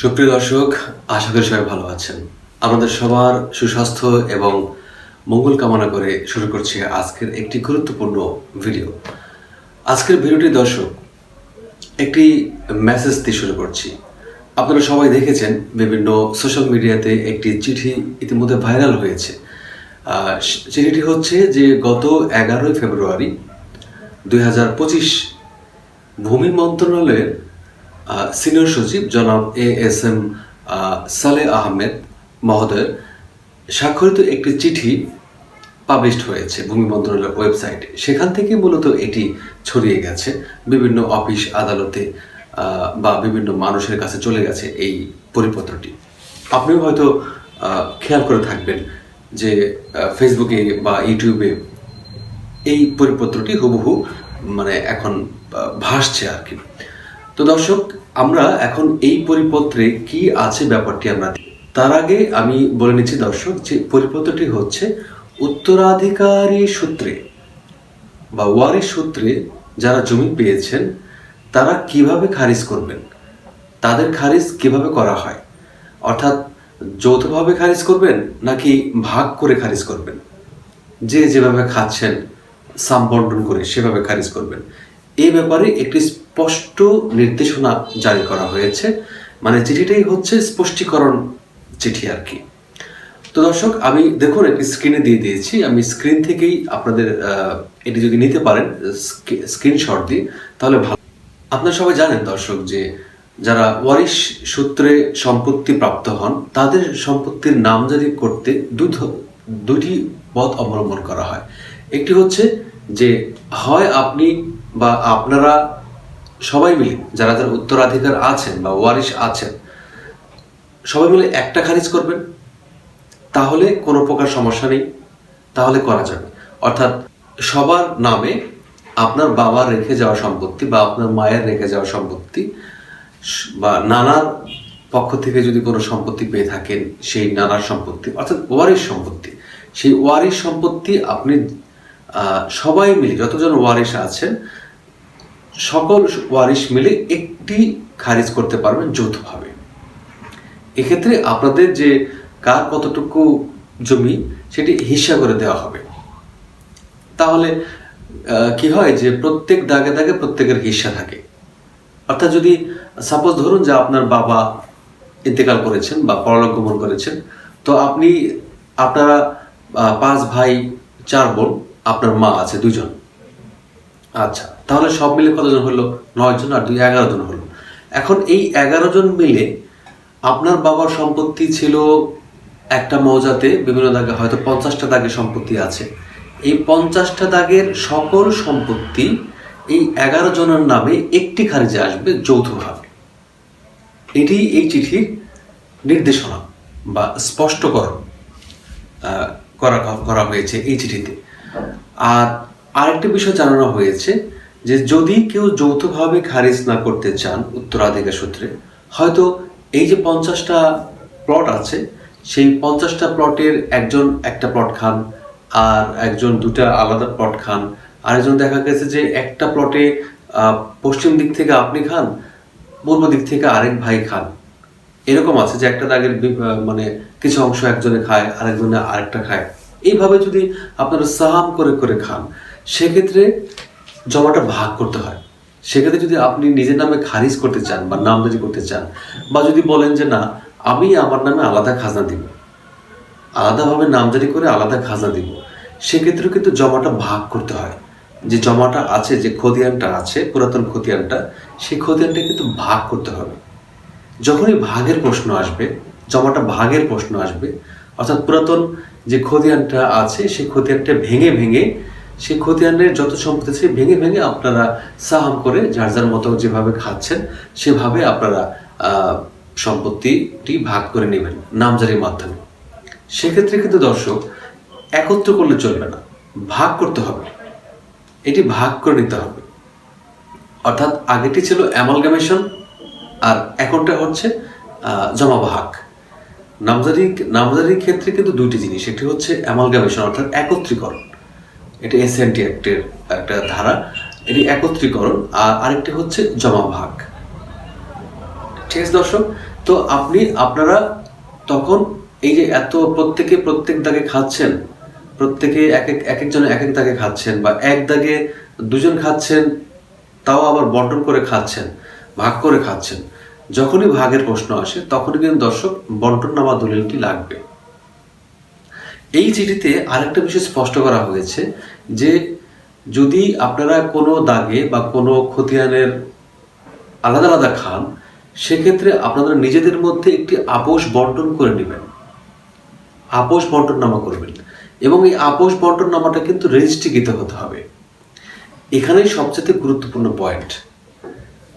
সুপ্রিয় দর্শক, আশা করি সবাই ভালো আছেন। আমাদের সবার সুস্বাস্থ্য এবং মঙ্গল কামনা করে শুরু করছি আজকের একটি গুরুত্বপূর্ণ ভিডিও। আজকের ভিডিওটি দর্শক, একটি মেসেজ দিয়ে শুরু করছি। আপনারা সবাই দেখেছেন, বিভিন্ন সোশ্যাল মিডিয়াতে একটি চিঠি ইতিমধ্যে ভাইরাল হয়েছে। চিঠিটি হচ্ছে যে, গত এগারোই ফেব্রুয়ারি দুই হাজার পঁচিশ ভূমি মন্ত্রণালয়ের সিনিয়র সচিব জনাব এ এস এম সালে আহমেদ মহোদয়ের স্বাক্ষরিত একটি চিঠি পাবলিশড হয়েছে ভূমি মন্ত্রণালয়ের ওয়েবসাইটে। সেখান থেকে মূলত এটি ছড়িয়ে গেছে। বিভিন্ন অফিস আদালতে বা বিভিন্ন মানুষের কাছে চলে গেছে এই পরিপত্রটি। আপনিও হয়তো খেয়াল করে থাকবেন যে ফেসবুকে বা ইউটিউবে এই পরিপত্রটি হুবহু মানে এখন ভাসছে আর কি। তো দর্শক, আমরা এখন এই পরিপত্রে কি আছে ব্যাপারটি আমরা তার আগে আমি বলে নিচ্ছি দর্শক যে পরিপত্রটি হচ্ছে উত্তরাধিকারী সূত্রে বা ওয়ারিশ সূত্রে যারা জমি পেয়েছেন, তারা কীভাবে খারিজ করবেন? তাদের খারিজ কীভাবে করা হয়? অর্থাৎ যৌথভাবে খারিজ করবেন নাকি ভাগ করে খারিজ করবেন? যে যেভাবে খাচ্ছেন, সাম করে সেভাবে খারিজ করবেন। এই ব্যাপারে একটি স্পষ্ট নির্দেশনা জারি করা হয়েছে। মানে চিঠিটাই হচ্ছে স্পষ্টীকরণ চিঠি আর কি। তো দর্শক, আমি দেখুন, একটি স্ক্রিনে দিয়ে দিয়েছি। আমি স্ক্রিন থেকেই আপনাদের এটি যদি নিতে পারেন স্ক্রিনশট দিয়ে, তাহলে ভালো। আপনারা সবাই জানেন দর্শক যে, যারা ওয়ারিশ সূত্রে সম্পত্তি প্রাপ্ত হন, তাদের সম্পত্তির নামজারি করতে দুই ধ- দুটি পথ অবলম্বন করা হয়। একটি হচ্ছে যে, হয় আপনি বা আপনারা সবাই মিলে, যারা যারা উত্তরাধিকার আছেন বা ওয়ারিশ আছেন, সবাই মিলে একটা খারিজ করবেন, তাহলে কোনো প্রকার সমস্যা নেই, তাহলে করা যাবে। অর্থাৎ সবার নামে আপনার বাবার রেখে যাওয়া সম্পত্তি বা আপনার মায়ের রেখে যাওয়া সম্পত্তি, বা নানার পক্ষ থেকে যদি কোনো সম্পত্তি পেয়ে থাকেন, সেই নানার সম্পত্তি, অর্থাৎ ওয়ারিশ সম্পত্তি, সেই ওয়ারিশ সম্পত্তি আপনি সবাই মিলে, যতজন ওয়ারিশ আছেন সকল ওয়ারিশ মিলে একটি খারিজ করতে পারবেন যৌথভাবে। এক্ষেত্রে আপনাদের যে কার কতটুকু জমি, সেটি হিসা করে দেওয়া হবে। তাহলে কি হয় যে প্রত্যেক দাগে দাগে প্রত্যেকের হিস্সা থাকে। অর্থাৎ যদি সাপোজ ধরুন যে আপনার বাবা ইন্তেকাল করেছেন বা পরলোক করেছেন, তো আপনি, আপনারা পাঁচ ভাই, চার বোন, আপনার মা আছে দুজন আচ্ছা তাহলে সব মিলে কতজন হলো? নয় জন আর দুই, এগারো জন হলো। এখন এই এগারো জন মিলে আপনার বাবার সম্পত্তি ছিল একটা মৌজাতে, বিভিন্ন দাগে, হয়তো পঞ্চাশটা দাগের সম্পত্তি আছে। এই পঞ্চাশটা দাগের সকল সম্পত্তি এই এগারো জনের নামে একটি খারিজে আসবে যৌথভাবে। এটি এই চিঠির নির্দেশনা বা স্পষ্টকরণ করা করা হয়েছে এই চিঠিতে। আর আরেকটা বিষয় জানানো হয়েছে যে যদি কেউ যৌথভাবে খারিজ না করতে চান উত্তরাধিকার সূত্রে, হয়তো এই যে পঞ্চাশটা প্লট আছে, সেই পঞ্চাশটা প্লটের একজন একটা প্লট খান আর একজন দুটা আলাদা প্লট খান। আরেকজন দেখা গেছে যে একটা প্লটে পশ্চিম দিক থেকে আপনি খান, পূর্ব দিক থেকে আরেক ভাই খান। এরকম আছে যে একটা দাগের মানে কিছু অংশ একজনে খায়, আরেকজনে আরেকটা খায়। এইভাবে যদি আপনারা সাহাম করে করে খান সেক্ষেত্রে জমাটা ভাগ করতে হয়। সেক্ষেত্রে যদি আপনি নিজের নামে খারিজ করতে চান বা নামদারি করতে চান বা যদি বলেন যে না, আমি আমার নামে আলাদা খাজনা দিব, আলাদাভাবে নামজারি করে আলাদা খাজনা দিব, সেক্ষেত্রেও কিন্তু জমাটা ভাগ করতে হয়। যে জমাটা আছে, যে খতিয়ানটা আছে, পুরাতন খতিয়ানটা, সেই খতিয়ানটা কিন্তু ভাগ করতে হবে। যখনই ভাগের প্রশ্ন আসবে, জমাটা ভাগের প্রশ্ন আসবে, অর্থাৎ পুরাতন যে খতিয়ানটা আছে, সেই খতিয়ানটা ভেঙে ভেঙে সেই খতিয়ানের যত সম্পত্তি আছে ভেঙে ভেঙে আপনারা সাহাম করে যার যার মতো যেভাবে খাচ্ছেন, সেভাবে আপনারা সম্পত্তিটি ভাগ করে নেবেন নামজারির মাধ্যমে। সেক্ষেত্রে কিন্তু দর্শক, একত্র করলে চলবে না। ভাগ করতে হবে। এটি ভাগ করে নিতে হবে। অর্থাৎ আগেটি ছিল অ্যামালগামেশন আর এখনটা হচ্ছে জমা ভাগ নামজারি, নামজারির ক্ষেত্রে কিন্তু দুইটি জিনিস। একটি হচ্ছে অ্যামালগামেশন, অর্থাৎ একত্রীকরণ। এটা এসএনটি অ্যাক্টের একটা ধারা। এটি একত্রীকরণ, আর আরেকটি হচ্ছে জমা ভাগ। ঠিক আছে দর্শক? তো আপনি, আপনারা তখন এই যে এত প্রত্যেকে প্রত্যেক দাগে খাচ্ছেন, প্রত্যেকে এক এক এক একজন এক এক দাগে খাচ্ছেন বা এক দাগে দুজন খাচ্ছেন, তাও আবার বন্টন করে খাচ্ছেন, ভাগ করে খাচ্ছেন, যখনই ভাগের প্রশ্ন আসে, তখনই কিন্তু দর্শক বন্টন নামা দলিলটি লাগবে। এই চিঠিতে আরেকটা বিষয় স্পষ্ট করা হয়েছে যে যদি আপনারা কোনো দাগে বা কোনো খতিয়ানের আলাদা আলাদা খান, সেক্ষেত্রে আপনারা নিজেদের মধ্যে একটি আপোষ বন্টন করে নেবেন। আপোষ বন্টন নামা করবেন এবং এই আপোষ বন্টন নামাটা কিন্তু রেজিস্ট্রিকৃত হতে হবে। এখানেই সবচেয়ে গুরুত্বপূর্ণ পয়েন্ট।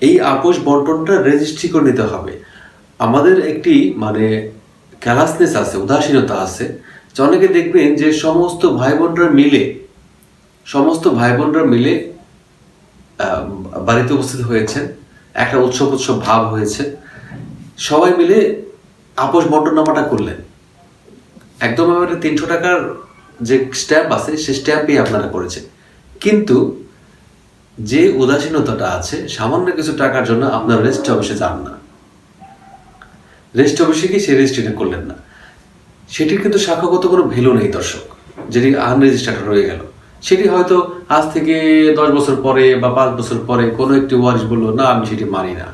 এই আপোষ বন্টনটা রেজিস্ট্রি করে নিতে হবে। আমাদের একটি মানে ক্যালাসনেস আছে, উদাসীনতা আছে। অনেকে দেখবেন যে সমস্ত ভাই বোনরা মিলে, সমস্ত ভাই বোনরা মিলে বাড়িতে উপস্থিত হয়েছে একটা উৎসব উৎসব ভাব হয়েছে। সবাই মিলে আপোষ বন্টনামাটা করলেন। একদম আমার তিনশো টাকার যে স্ট্যাম্প আছে সে স্ট্যাম্পই আপনারা করেছেন। কিন্তু যে উদাসীনতাটা আছে, সামান্য কিছু টাকার জন্য আপনার রেস্ট অফিসে যান না। রেস্ট অফিসে গিয়ে সেই রেজিস্ট্রিটা করলেন না। সেটির কিন্তু শাখাগত কোনো ভ্যালু নেই দর্শক। যেটি আনরেজিস্টার্ড রয়ে গেল। সেটি হয়তো আজ থেকে দশ বছর পরে বা পাঁচ বছর পরে কোনো একটি ওয়ারিশ বলল, না, আমি সেটি মানি না।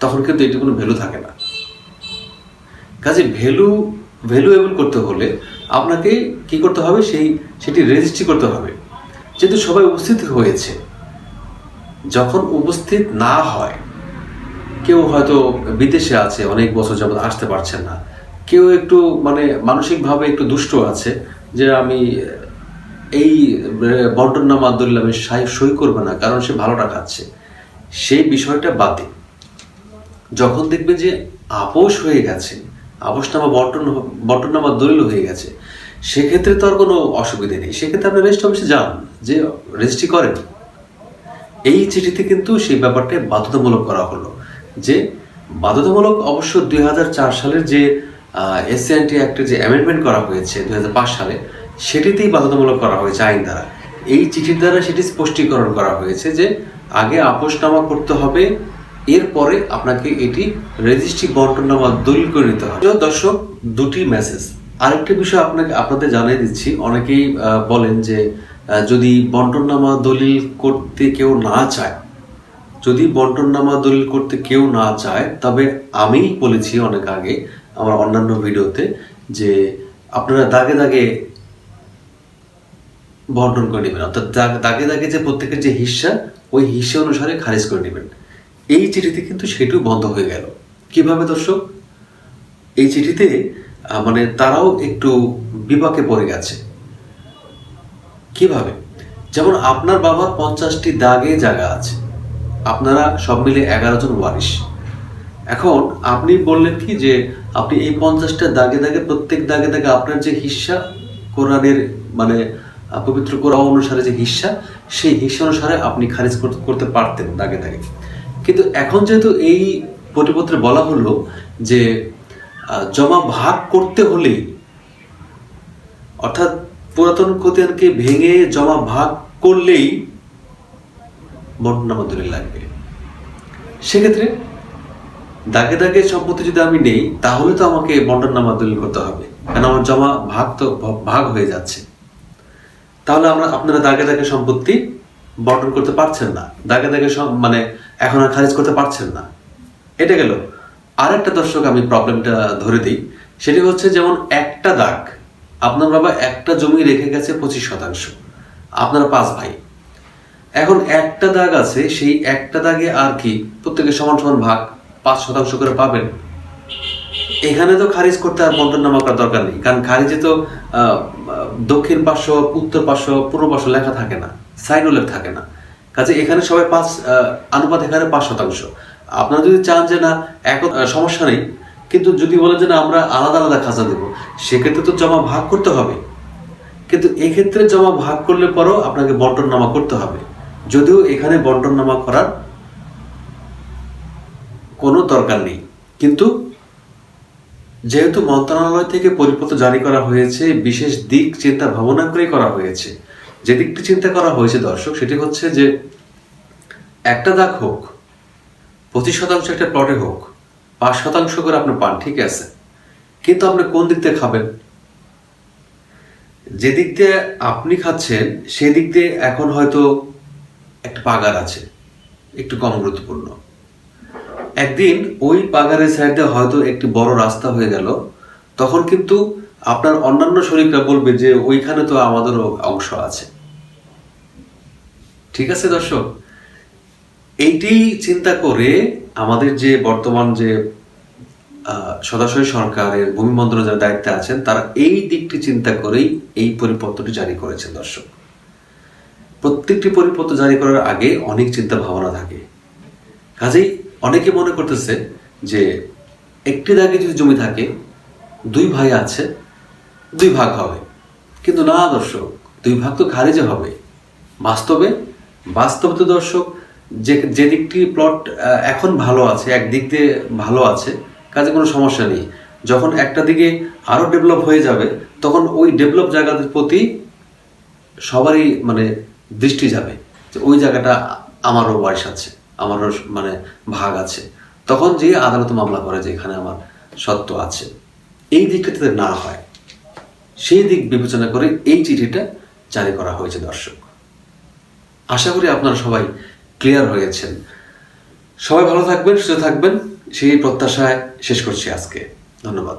তখন কিন্তু এটি কোনো ভ্যালু থাকে না। কাজে ভ্যালু ভ্যালুয়েবল করতে হলে আপনাকে কি করতে হবে? সেই, সেটি রেজিস্ট্রি করতে হবে। যেহেতু সবাই উপস্থিত হয়েছে, যখন উপস্থিত না হয়, কেউ হয়তো বিদেশে আছে, অনেক বছর যাবত আসতে পারছেন না। কেউ একটু মানে মানসিকভাবে একটু দুষ্ট আছে যে আমি এই বন্টন নামা দলিল আমি সই করবে না, কারণ সে ভালোটা খাচ্ছে সেই বিষয়টা বাদে। যখন দেখবে যে আপোষ হয়ে গেছে আপোষনামা বন্টন বন্টনামা দলিল হয়ে গেছে, সেক্ষেত্রে তো আর কোনো অসুবিধে নেই। সেক্ষেত্রে আপনি রেজিস্ট অফিসে যান, যে রেজিস্ট্রি করেন। এই চিঠিতে কিন্তু সেই ব্যাপারটা বাধ্যতামূলক করা হলো যে, বাধ্যতামূলক অবশ্য দুই হাজার চার সালের যে এসসিএনটি অ্যাক্টের যে অ্যামেন্ডমেন্ট করা হয়েছে দুই হাজার পাঁচ সালে, সেটিতেই বাধ্যতামূলক করা হয়েছে আইন দ্বারা। এই চিঠির দ্বারা সেটি স্পষ্টীকরণ করা হয়েছে যে আগে আপোষনামা করতে হবে, এরপরে আপনাকে এটি রেজিস্ট্রি বন্টনামা দলিল করে নিতে হবে। দর্শক, দুটি মেসেজ আরেকটা বিষয় আপনাকে, আপনাদের জানিয়ে দিচ্ছি। অনেকেই বলেন যে যদি বন্টননামা দলিল করতে কেউ না চায়, যদি বন্টননামা দলিল করতে কেউ না চায়, তবে আমি বলেছি অনেক আগে আমার অন্যান্য ভিডিওতে যে আপনারা দাগে দাগে বন্টন করে নেবেন, অর্থাৎ দাগ- দাগে যে প্রত্যেকের যে হিস্সা ওই হিস্সা অনুসারে খারিজ করে নেবেন। এই চিঠিতে কিন্তু সেটিও বন্ধ হয়ে গেল। কীভাবে দর্শক? এই চিঠিতে মানে তারাও একটু বিপাকে পড়ে গেছে। কীভাবে? যেমন আপনার বাবার পঞ্চাশটি দাগে জায়গা আছে। আপনারা সব মিলে এগারো জন ওয়ারিশ। এখন আপনি বললেন কি যে আপনি এই পঞ্চাশটা দাগে দাগে, প্রত্যেক দাগে দাগে আপনার যে হিস্সা কোরআনের মানে পবিত্র কোরআন অনুসারে যে হিস্সা, সেই হিস্সা অনুসারে আপনি খারিজ করতে- পারতেন দাগে দাগে। কিন্তু এখন যেহেতু এই পরিপত্রে বলা হলো যে জমা ভাগ করতে হলেই অর্থাৎ পুরাতন খতিয়ানকে ভেঙে জমা ভাগ করলেই বন্টনামা দলিল লাগবে। সেক্ষেত্রে দাগে দাগে সম্পত্তি যদি আমি নেই, তাহলে তো আমাকে বন্টনামা দলিল করতে হবে। কারণ আমার জমা ভাগ তো ভাগ হয়ে যাচ্ছে। তাহলে আমরা, আপনারা দাগে দাগে সম্পত্তি বন্টন করতে পারছেন না। দাগে দাগে মানে এখন আর খারিজ করতে পারছেন না। এটা গেল। আর একটা দর্শক আমি প্রবলেমটা ধরে দিই। সেটি হচ্ছে যেমন একটা দাগ, আপনার বাবা একটা জমি রেখে গেছে পঁচিশ শতাংশ। আপনারা পাঁচ ভাই। এখন একটা দাগ আছে, সেই একটা দাগে আর কি প্রত্যেকে সমান সমান ভাগ পাঁচ শতাংশ করে পাবেন। এখানে তো খারিজ করতে আর বন্টনামা করার দরকার নেই, কারণ খারিজে তো দক্ষিণ পার্শ্ব, উত্তর পার্শ্ব, পূর্ব পার্শ্ব লেখা থাকে না সাইড উল্লেখ থাকে না। কাজে এখানে সবাই পাঁচ আনুপাত এখানে পাঁচ শতাংশ। আপনারা যদি চান যে না, এক সমস্যা নেই, কিন্তু যদি বলেন যে না, আমরা আলাদা আলাদা খাজা দেবো, সেক্ষেত্রে তো জমা ভাগ করতে হবে। কিন্তু এক্ষেত্রে জমা ভাগ করলে পরেও আপনাকে বন্টন নামা করতে হবে। যদিও এখানে বন্টন নামা করার কোনো দরকার নেই। কিন্তু যেহেতু মন্ত্রণালয় থেকে পরিপত্র জারি করা হয়েছে, বিশেষ দিক চিন্তা ভাবনা করে করা হয়েছে, যে দিকটি চিন্তা করা হয়েছে দর্শক, সেটি হচ্ছে যে একটা দাগ হোক, পঁচিশ শতাংশ একটা প্লটে হোক, পাঁচ শতাংশ করে আপনি পান, ঠিক আছে। কিন্তু আপনি কোন দিক দিয়ে খাবেন? যে দিক দিয়ে আপনি খাচ্ছেন, সেই দিক দিয়ে এখন হয়তো একটা পাগার আছে, একটু কম গুরুত্বপূর্ণ একদিন ওই পাগারের সাইডে হয়তো একটি বড় রাস্তা হয়ে গেল। তখন কিন্তু আপনার অন্যান্য শরীররা বলবে যে ওইখানে তো আমাদেরও অংশ আছে। ঠিক আছে দর্শক? এইটি চিন্তা করে আমাদের যে বর্তমান যে সদাশয় সরকারের ভূমি মন্ত্রণালয়ের দায়িত্বে আছেন, তারা এই দিকটি চিন্তা করেই এই পরিপত্রটি জারি করেছেন দর্শক। প্রত্যেকটি পরিপত্র জারি করার আগে অনেক চিন্তা ভাবনা থাকে। কাজেই অনেকে মনে করতেছে যে একটি দাগে যদি জমি থাকে, দুই ভাই আছে, দুই ভাগ হবে। কিন্তু না দর্শক, দুই ভাগ তো খারিজে হবে। বাস্তবে বাস্তবে তো দর্শক, যে যে দিকটি প্লট এখন ভালো আছে, এক দিক দিয়ে ভালো আছে, কাজে কোনো সমস্যা নেই। যখন একটা দিকে আরও ডেভেলপ হয়ে যাবে, তখন ওই ডেভেলপ জায়গাদের প্রতি সবারই মানে দৃষ্টি যাবে যে ওই জায়গাটা আমারও ওয়ারিশ আছে। আমারও মানে ভাগ আছে। তখন যে আদালত মামলা করে যে এখানে আমার সত্য আছে, এই দিকটা যাতে না হয়, সেই দিক বিবেচনা করে এই চিঠিটা জারি করা হয়েছে দর্শক। আশা করি আপনারা সবাই ক্লিয়ার হয়েছেন। সবাই ভালো থাকবেন, সুস্থ থাকবেন, সেই প্রত্যাশায় শেষ করছি আজকে। ধন্যবাদ।